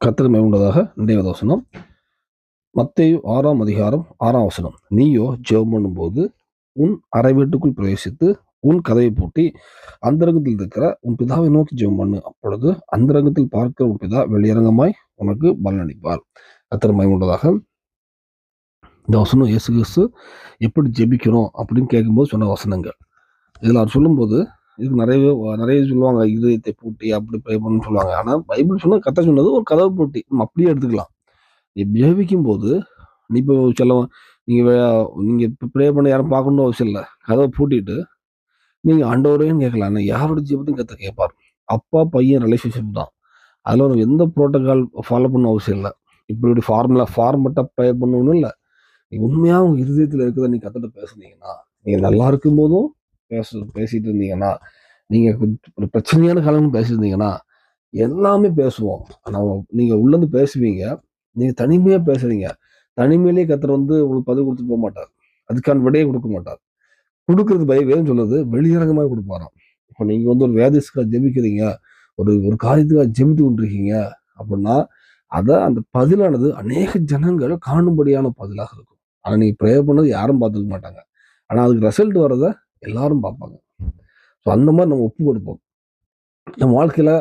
கர்த்தர் உண்டதாக இன்றைய வசனம். ஆறாம் அதிகாரம் ஆறாம் வசனம். நீயோ ஜெபம் பண்ணும்போது உன் அரை வீட்டுக்குள் பிரவேசித்து உன் கதையை பூட்டி அந்தரங்கத்தில் இருக்கிற உன் பிதாவை நோக்கி ஜெபம் பண்ணு. அப்பொழுது அந்தரங்கத்தில் பார்க்கிற உன் பிதா வெளியரங்கமாய் உனக்கு பலனளிப்பார். கர்த்தர் உண்டதாக இந்த வசனம் இயேசு கிறிஸ்து எப்படி ஜெபிக்கணும் அப்படின்னு கேட்கும்போது சொன்ன வசனங்கள். இதில் அவர் சொல்லும்போது இதுக்கு நிறைய நிறைய சொல்லுவாங்க இதயத்தை பூட்டி அப்படி ப்ரே பண்ணு சொல்லுவாங்க. ஆனால் பைபிள் சொன்னால் கதை சொன்னது ஒரு கதவை பூட்டி. நம்ம அப்படியே எடுத்துக்கலாம். நீ ஜெபிக்கும் போது நீ இப்போ சில நீங்கள் நீங்கள் இப்போ ப்ரே பண்ண யாரும் பார்க்கணும்னு அவசியம் இல்லை. கதவை பூட்டிட்டு நீங்கள் ஆண்டவரேன்னு கேட்கலாம். ஆனால் யாரோட ஜீவத்தையும் கற்று கேட்பார்? அப்பா பையன் ரிலேஷன்ஷிப் தான். அதில் ஒரு எந்த ப்ரோட்டோக்கால் ஃபாலோ பண்ண அவசியம் இல்லை. இப்படி இப்படி ஃபார்முலா ஃபார்மெட்டாக ப்ரே பண்ணணும் இல்லை. நீ உண்மையாக உங்கள் இருதயத்தில் இருக்கிறத நீ கற்றுட்டு பேசுனீங்கன்னா நீங்கள் நல்லா இருக்கும்போதும் பேச பேசிட்டு இருந்தீங்கன்னா நீங்கள் ஒரு பிரச்சனையான காலம் பேசியிருந்தீங்கன்னா எல்லாமே பேசுவோம். ஆனால் நீங்கள் உள்ளேருந்து பேசுவீங்க நீங்கள் தனிமையாக பேசுறீங்க. தனிமையிலேயே கத்தர் வந்து உங்களுக்கு பதிவு கொடுத்து போக மாட்டார். அதுக்கான விடையை கொடுக்க மாட்டார். கொடுக்கறது பயவேன்னு சொல்லுது வெளியரங்கமாக கொடுப்பாராம். இப்போ நீங்கள் வந்து ஒரு வேதிஸ்க்காக ஜெபிக்கிறீங்க ஒரு ஒரு காரியத்துக்காக ஜெபித்து கொண்டிருக்கீங்க அப்படின்னா அதை அந்த பதிலானது அநேக ஜனங்கள் காணும்படியான பதிலாக இருக்கும். ஆனால் நீங்கள் ப்ரேயர் பண்ணது யாரும் பார்த்துக்க மாட்டாங்க. ஆனால் அதுக்கு ரிசல்ட் வர்றதை எல்லாரும் பார்ப்பாங்க. ஸோ அந்த மாதிரி நம்ம ஒப்பு கொடுப்போம். நம்ம வாழ்க்கையில்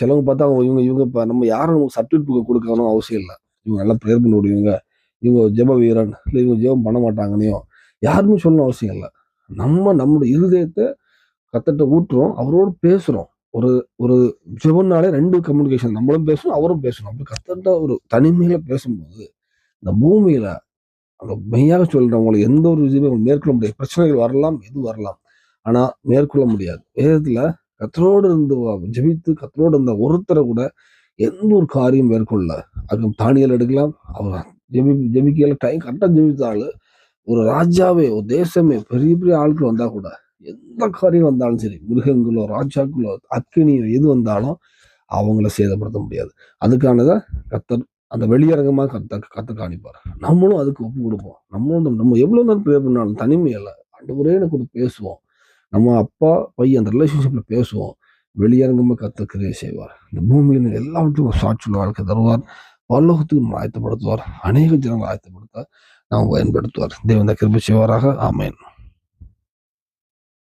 சிலவங்க பார்த்தா அவங்க இவங்க இவங்க இப்போ நம்ம யாரும் நமக்கு சர்டிஃபிகேட் கொடுக்கணும் அவசியம் இல்லை. இவங்க நல்லா ப்ரேயர் பண்ண முடியுங்க இவங்க ஜெப வீரன் இல்லை இவங்க ஜெபம் பண்ண மாட்டாங்கன்னையும் யாருமே சொல்லணும் அவசியம் இல்லை. நம்ம நம்மளுடைய இருதயத்தை கத்தட்ட ஊட்டுறோம் அவரோடு பேசுகிறோம் ஒரு ஒரு ஜெபம்னாலே ரெண்டு கம்யூனிகேஷன் நம்மளும் பேசணும் அவரும் பேசணும். அப்படி கத்தட்ட ஒரு தனிமையில பேசும்போது இந்த பூமியில அந்த மெய்யாக சொல்றவங்களை எந்த ஒரு இதுவுமே மேற்கொள்ள முடியாது. பிரச்சனைகள் வரலாம் எது வரலாம். ஆனா மேற்கொள்ள முடியாது. வேதத்துல கத்தரோடு இருந்து ஜெபித்து கத்தரோடு இருந்த ஒருத்தரை கூட எந்த ஒரு காரியம் மேற்கொள்ள அது தானியல் எடுக்கலாம். அவர் ஜெபி ஜெபிக்கையில் டைம் கரெக்டாக ஜெபித்தாள் ஒரு ராஜாவே ஒரு தேசமே பெரிய பெரிய ஆட்கள் வந்தால் கூட எந்த காரியம் வந்தாலும் சரி மிருகங்களோ ராஜாக்களோ அக்கினியோ எது வந்தாலும் அவங்கள சேதப்படுத்த முடியாது. அதுக்கானதை கத்தர் அந்த வெளியரங்கமாக கத்த கத்த காணிப்பார். நம்மளும் அதுக்கு ஒப்பு கொடுப்போம். நம்மளும் நம்ம- எவ்வளோ நேரம் ப்ரே பண்ணாலும் தனிமையில் ஆண்டவரே எனக்கு ஒரு பேசுவோம். நம்ம அப்பா பையன் அந்த ரிலேஷன்ஷிப்பில் பேசுவோம். வெளியரங்கமாக கத்த கிரியை செய்வார். இந்த பூமியில் எல்லாவற்றுக்கும் சாட்சியில் வாழ்க்கை தருவார். பல்லோகத்துக்கு ஆயத்தப்படுத்துவார். அநேக ஜனங்கள் ஆயத்தப்படுத்த நாம் பயன்படுத்துவார். தேவந்த கிருப செய்வாராக. ஆமேன்.